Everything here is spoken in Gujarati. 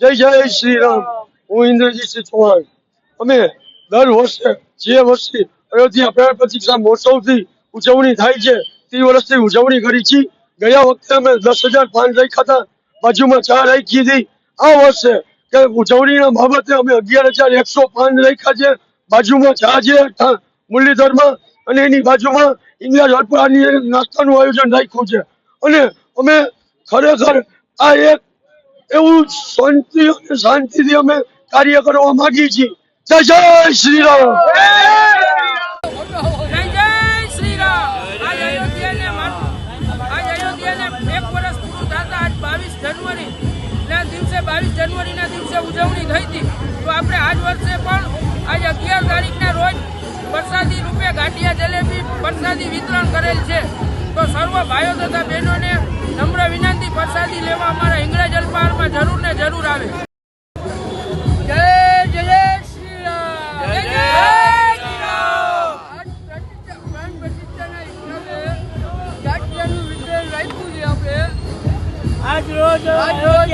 જય જય શ્રી રામ હું ઇન્દ્રજીતસિંહ ચૌહાણ. અમે દર વર્ષે, જે વર્ષે અયોધ્યા પ્રાણ પ્રતિષ્ઠા મહોત્સવથી ઉજવણી થાય છે, તે વર્ષથી ઉજવણી કરી છે. ગયા વખતે અમે દસ હજાર પાન રાખ્યા હતા. બાજુમાં ચા રાખી હતી. આ વર્ષે કે ઉજવણીના બાબતે અમે અગિયાર હજાર એકસો પાન રાખ્યા છે. બાજુમાં ચા છે મુરલીધરમાં અને એની બાજુમાં ઇન્દિરા અડપાની નાસ્તાનું આયોજન રાખ્યું છે. અને અમે ખરેખર આ એક એવું શાંતિ, શાંતિથી અમે કાર્ય કરવા માંગીએ છીએ. જય જય શ્રી રામ બાવીસ જાન્યુઆરી દિવસે ઉજવણી થઈ તો આપણે આજ વર્ષે પણ આજ અગિયાર તારીખના રોજ પ્રસાદી રૂપે ગાંઠિયા જલેબી પ્રસાદી વિતરણ કરેલ છે. તો સર્વ ભાઈઓ તથા બહેનોને અલ્પાહારમાં જરૂર ને જરૂર આવે. જય જય શ્રી રામ. જય જય શ્રી રામ. આજ રોજ આજ રોજ